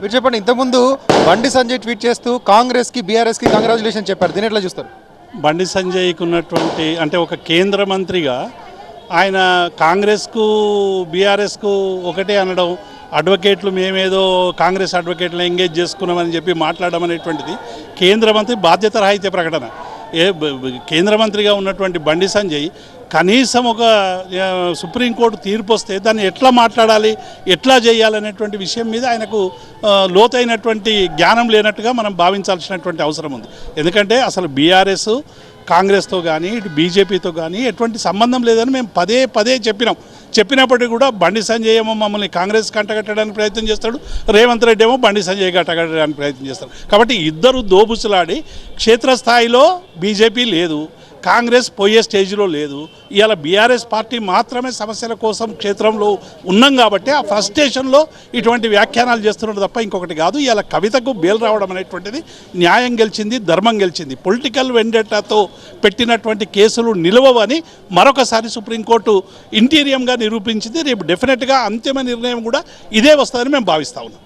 మీరు చెప్పండి ఇంతకుముందు బండి సంజయ్ ట్వీట్ చేస్తూ కాంగ్రెస్కి బీఆర్ఎస్కి కంగ్రాచులేషన్ చెప్పారు. దీని ఎట్లా చూస్తారు? బండి సంజయ్కి ఉన్నటువంటి అంటే ఒక కేంద్ర మంత్రిగా ఆయన కాంగ్రెస్కు బీఆర్ఎస్కు ఒకటే అనడం అడ్వకేట్లు మేమేదో కాంగ్రెస్ అడ్వకేట్లు ఎంగేజ్ చేసుకున్నామని చెప్పి మాట్లాడడం అనేటువంటిది కేంద్ర మంత్రి బాధ్యత రాహిత్య ప్రకటన. ఏ కేంద్ర మంత్రిగా ఉన్నటువంటి బండి సంజయ్ కనీసం ఒక సుప్రీంకోర్టు తీర్పు వస్తే దాన్ని ఎట్లా మాట్లాడాలి ఎట్లా చేయాలనేటువంటి విషయం మీద ఆయనకు లోతైనటువంటి జ్ఞానం లేనట్టుగా మనం భావించాల్సినటువంటి అవసరం ఉంది. ఎందుకంటే అసలు బీఆర్ఎస్ కాంగ్రెస్తో కానీ ఇటు బీజేపీతో కానీ ఎటువంటి సంబంధం లేదని మేము పదే పదే చెప్పినాం. చెప్పినప్పటికీ కూడా బండి సంజయ్ ఏమో మమ్మల్ని కాంగ్రెస్ కంటగట్టడానికి ప్రయత్నం చేస్తాడు రేవంత్ రెడ్డి ఏమో బండి సంజయ్ కట్టగట్టడానికి ప్రయత్నం చేస్తాడు. కాబట్టి ఇద్దరు దోబుసులాడి క్షేత్రస్థాయిలో బీజేపీ లేదు. కాంగ్రెస్ పోయే స్టేజ్లో లేదు. ఇవాళ బీఆర్ఎస్ పార్టీ మాత్రమే సమస్యల కోసం క్షేత్రంలో ఉన్నాం కాబట్టి ఆ ఫ్రస్ట్రేషన్లో ఇటువంటి వ్యాఖ్యానాలు చేస్తున్నారు తప్ప ఇంకొకటి కాదు. ఇవాళ కవితకు బేల్ రావడం అనేటువంటిది న్యాయం గెలిచింది ధర్మం గెలిచింది. పొలిటికల్ వెండేటాతో పెట్టినటువంటి కేసులు నిలవవని మరొకసారి సుప్రీంకోర్టు ఇంటీరియంగా నిరూపించింది. రేపు డెఫినెట్గా అంతిమ నిర్ణయం కూడా ఇదే వస్తుందని మేము భావిస్తా ఉన్నాం.